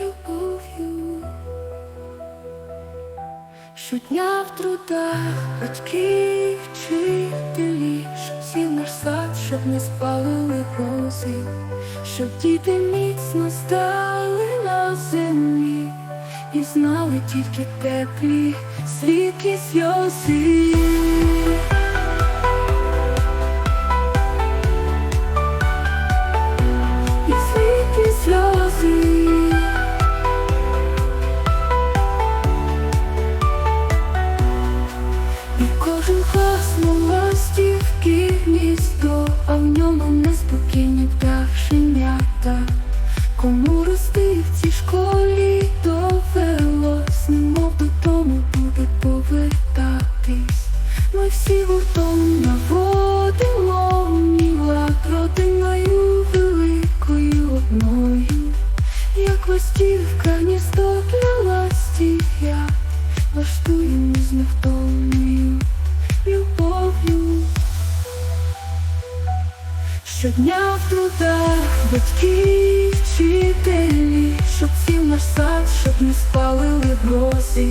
любов'ю. Щодня в трудах батьків, вчителі, сів наш сад, щоб не спалили грози, щоб діти міцно стали на землі і знали тільки теплі світлі сльози. Ньому неспокійні пташенята. Кому рости в цій школі довелось, немов додому буде повертатись. Ми всі гуртом наводимо лад родиною великою одною, як ластівка гніздо для ластів'я, влаштуємо з невтомною Щодня в трудах батьки, вчителі, щоб сів наш сад, щоб не спалили грози,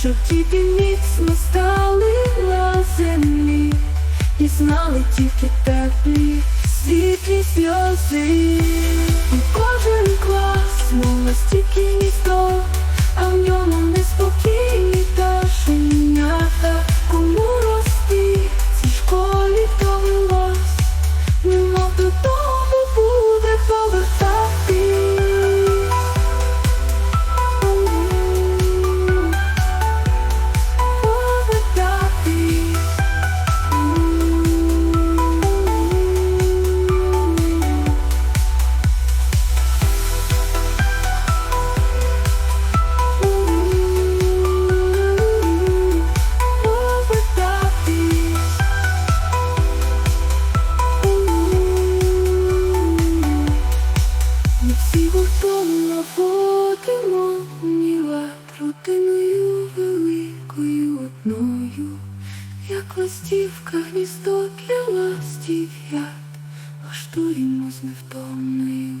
щоб діти міцно стали на землі і знали тільки теплі світлі сльози. І кожен клас, мов стільки як листівка, гніздо для ластів'ят, влаштуємо з невтомною